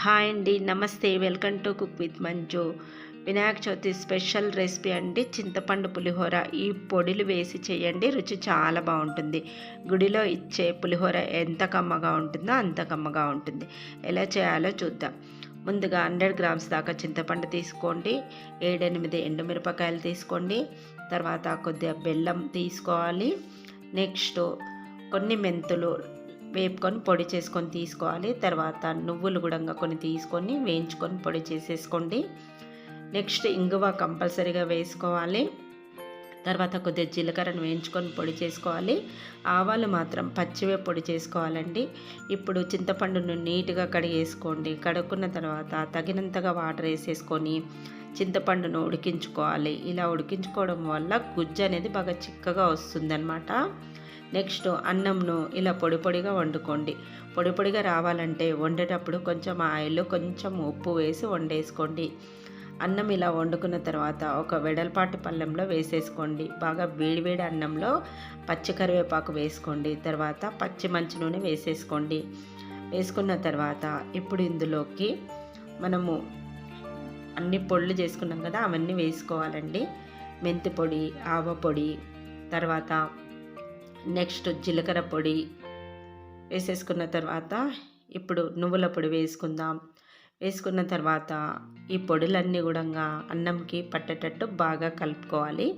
Hi అండి నమస్తే. Welcome to cook with Manju. Vinayaka Chavithi special recipe అండి చింతపండు పులిహోర. ఈ పొడిలు వేసి చేయండి రుచి చాలా బాగుంటుంది. గుడిలో ఇచ్చే పులిహోర ఎంత కమ్మగా ఉంటుందో అంత కమ్మగా ఉంటుంది. ఎలా చేయాలో చూద్దాం. ముందుగా హండ్రెడ్ గ్రామ్స్ దాకా చింతపండు తీసుకోండి. ఏడెనిమిది ఎండుమిరపకాయలు తీసుకోండి. తర్వాత కొద్దిగా బెల్లం తీసుకోవాలి. నెక్స్ట్ కొన్ని మెంతులు వేపుకొని పొడి చేసుకొని తీసుకోవాలి. తర్వాత నువ్వులు కూడా కొన్ని తీసుకొని వేయించుకొని పొడి చేసేసుకోండి. నెక్స్ట్ ఇంగువ కంపల్సరీగా వేసుకోవాలి. తర్వాత కొద్దిగా జీలకర్రను వేయించుకొని పొడి చేసుకోవాలి. ఆవాలు మాత్రం పచ్చివే పొడి చేసుకోవాలండి. ఇప్పుడు చింతపండును నీట్గా కడిగేసుకోండి. కడుక్కున్న తర్వాత తగినంతగా వాటర్ వేసేసుకొని చింతపండును ఉడికించుకోవాలి. ఇలా ఉడికించుకోవడం వల్ల గుజ్జు అనేది బాగా చిక్కగా వస్తుందన్నమాట. నెక్స్ట్ అన్నంను ఇలా పొడి పొడిగా వండుకోండి. పొడి పొడిగా రావాలంటే వండేటప్పుడు కొంచెం ఆయిల్ కొంచెం ఉప్పు వేసి వండేసుకోండి. అన్నం ఇలా వండుకున్న తర్వాత ఒక వెడల్పాటి పళ్ళెంలో వేసేసుకోండి. బాగా వేడివేడి అన్నంలో పచ్చి కరివేపాకు వేసుకోండి. తర్వాత పచ్చి మంచి నూనె వేసేసుకోండి. వేసుకున్న తర్వాత ఇప్పుడు ఇందులోకి మనము అన్ని పొళ్ళు చేసుకున్నాం కదా అవన్నీ వేసుకోవాలండి. మెంతి పొడి ఆవ పొడి తర్వాత నెక్స్ట్ జీలకర్ర పొడి వేసేసుకున్న తర్వాత ఇప్పుడు నువ్వుల పొడి వేసుకుందాం. వేసుకున్న తర్వాత ఈ పొడులన్నీ కూడా అన్నంకి పట్టేటట్టు బాగా కలుపుకోవాలి.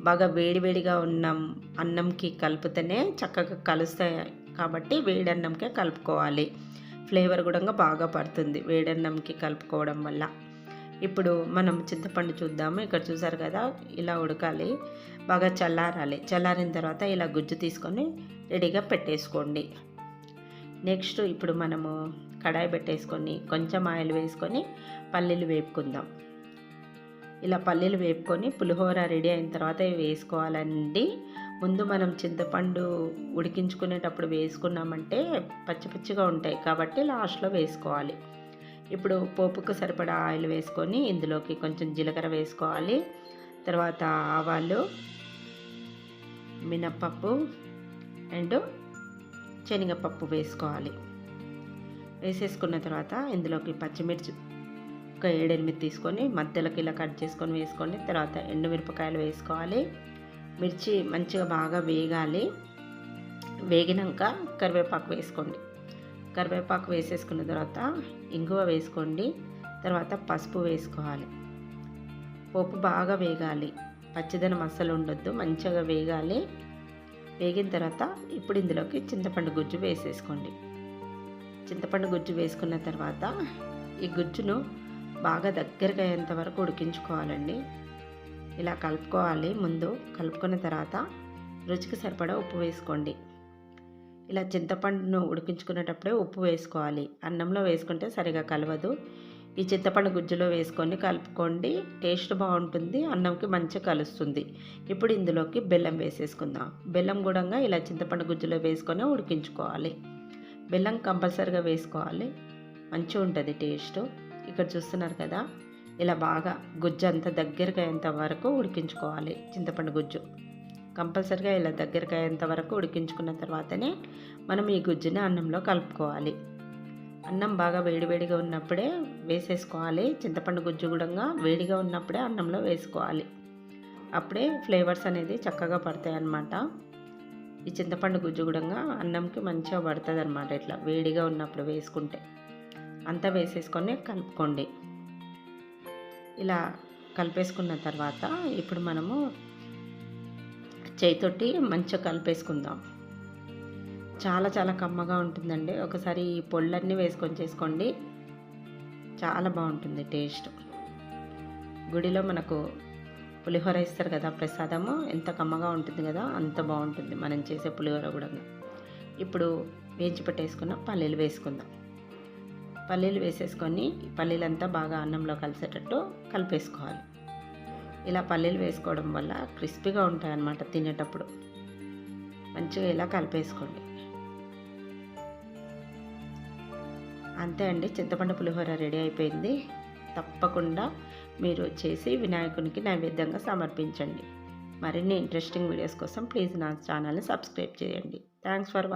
బాగా వేడివేడిగా ఉన్న అన్నంకి కలిపితేనే చక్కగా కలుస్తాయి కాబట్టి వేడి అన్నంకే కలుపుకోవాలి. ఫ్లేవర్ కూడా బాగా పడుతుంది వేడన్నంకి కలుపుకోవడం వల్ల. ఇప్పుడు మనం చింతపండు చూద్దాము. ఇక్కడ చూసారు కదా ఇలా ఉడకాలి బాగా చల్లారాలి. చల్లారిన తర్వాత ఇలా గుజ్జు తీసుకొని రెడీగా పెట్టేసుకోండి. నెక్స్ట్ ఇప్పుడు మనము కడాయి పెట్టేసుకొని కొంచెం ఆయిల్ వేసుకొని పల్లీలు వేపుకుందాం. ఇలా పల్లీలు వేపుకొని పులిహోర రెడీ అయిన తర్వాత వేసుకోవాలండి. ముందు మనం చింతపండు ఉడికించుకునేటప్పుడు వేసుకున్నామంటే పచ్చి పచ్చిగా ఉంటాయి కాబట్టి లాస్ట్లో వేసుకోవాలి. ఇప్పుడు పోపుకు సరిపడా ఆయిల్ వేసుకొని ఇందులోకి కొంచెం జీలకర్ర వేసుకోవాలి. తర్వాత ఆవాలు మినప్పప్పు అండ్ శనగపప్పు వేసుకోవాలి. వేసేసుకున్న తర్వాత ఇందులోకి పచ్చిమిర్చి ఒక ఏడెనిమిది తీసుకొని మధ్యలోకి ఇలా కట్ చేసుకొని వేసుకోండి తర్వాత ఎండుమిరపకాయలు వేసుకోవాలి. మిర్చి మంచిగా బాగా వేగాలి. వేగినాక కరివేపాకు వేసుకోండి. కరివేపాకు వేసేసుకున్న తర్వాత ఇంగువ వేసుకోండి. తర్వాత పసుపు వేసుకోవాలి. పోపు బాగా వేగాలి. పచ్చిదనం అస్సలు ఉండొద్దు మంచిగా వేగాలి. వేగిన తర్వాత ఇప్పుడు ఇందులోకి చింతపండు గుజ్జు వేసేసుకోండి. చింతపండు గుజ్జు వేసుకున్న తర్వాత ఈ గుజ్జును బాగా దగ్గరగా అయ్యేంత వరకు ఉడికించుకోవాలండి. ఇలా కలుపుకోవాలి. ముందు కలుపుకున్న తర్వాత రుచికి సరిపడా ఉప్పు వేసుకోండి. ఇలా చింతపండును ఉడికించుకునేటప్పుడే ఉప్పు వేసుకోవాలి. అన్నంలో వేసుకుంటే సరిగా కలవదు. ఈ చింతపండు గుజ్జులో వేసుకొని కలుపుకోండి. టేస్ట్ బాగుంటుంది. అన్నంకి మంచిగా కలుస్తుంది. ఇప్పుడు ఇందులోకి బెల్లం వేసేసుకుందాం. బెల్లం కూడా ఇలా చింతపండు గుజ్జులో వేసుకొని ఉడికించుకోవాలి. బెల్లం కంపల్సరిగా వేసుకోవాలి. మంచిగా ఉంటుంది టేస్ట్. ఇక్కడ చూస్తున్నారు కదా? ఇలా బాగా గుజ్జు అంత దగ్గరగా అయ్యేంత వరకు ఉడికించుకోవాలి చింతపండు గుజ్జు. కంపల్సరిగా ఇలా దగ్గరికి అయ్యేంత వరకు ఉడికించుకున్న తర్వాతనే మనం ఈ గుజ్జుని అన్నంలో కలుపుకోవాలి. అన్నం బాగా వేడివేడిగా ఉన్నప్పుడే వేసేసుకోవాలి. చింతపండు గుజ్జు కూడా వేడిగా ఉన్నప్పుడే అన్నంలో వేసుకోవాలి. అప్పుడే ఫ్లేవర్స్ అనేది చక్కగా పడతాయి అన్నమాట. ఈ చింతపండు గుజ్జు కూడా అన్నంకి మంచిగా పడుతుంది అనమాట ఇట్లా వేడిగా ఉన్నప్పుడు వేసుకుంటే. అంతా వేసేసుకొని కలుపుకోండి. ఇలా కలిపేసుకున్న తర్వాత ఇప్పుడు మనము చేయితోటి మంచిగా కలిపేసుకుందాం. చాలా చాలా కమ్మగా ఉంటుందండి. ఒకసారి ఈ పొళ్ళన్నీ వేసుకొని చేసుకోండి. చాలా బాగుంటుంది టేస్ట్. గుడిలో మనకు పులిహోర ఇస్తారు కదా ప్రసాదము. ఎంత కమ్మగా ఉంటుంది కదా అంత బాగుంటుంది మనం చేసే పులిహోర కూడా. ఇప్పుడు వేయించి పెట్టేసుకున్న పల్లీలు వేసుకుందాం. పల్లీలు వేసేసుకొని పల్లీలంతా బాగా అన్నంలో కలిసేటట్టు కలిపేసుకోవాలి. ఇలా పల్లీలు వేసుకోవడం వల్ల క్రిస్పీగా ఉంటాయి అన్నమాట తినేటప్పుడు. మంచిగా ఇలా కలిపేసుకోండి. అంతే అండి చింతపండు పులిహోర రెడీ అయిపోయింది. తప్పకుండా మీరు చేసి వినాయకునికి నైవేద్యంగా సమర్పించండి. మరిన్ని ఇంట్రెస్టింగ్ వీడియోస్ కోసం ప్లీజ్ నా ఛానల్ని సబ్స్క్రైబ్ చేయండి. Thanks for watching